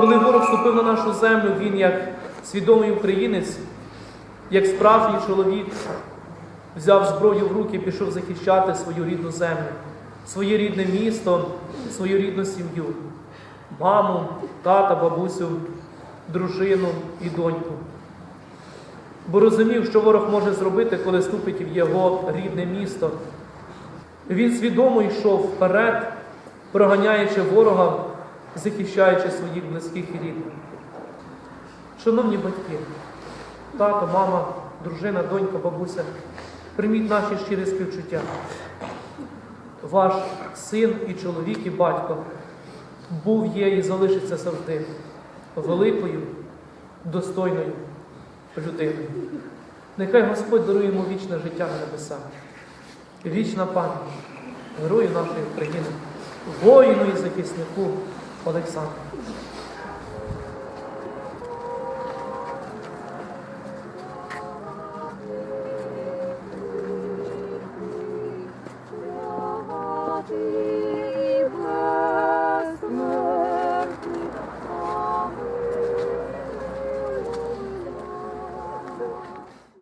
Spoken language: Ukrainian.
Коли ворог вступив на нашу землю, він як свідомий українець, як справжній чоловік, взяв зброю в руки і пішов захищати свою рідну землю, своє рідне місто, свою рідну сім'ю, маму, тата, бабусю, дружину і доньку. Бо розумів, що ворог може зробити, коли ступить в його рідне місто. Він свідомо йшов вперед, проганяючи ворога, захищаючи своїх близьких і рідних. Шановні батьки, тато, мама, дружина, донька, бабуся, прийміть наші щирі співчуття. Ваш син і чоловік, і батько був, є і залишиться завжди великою, достойною людиною. Нехай Господь дарує йому вічне життя на небесах. Вічна пам'ять герою нашої країни, воїну і захиснику conexão.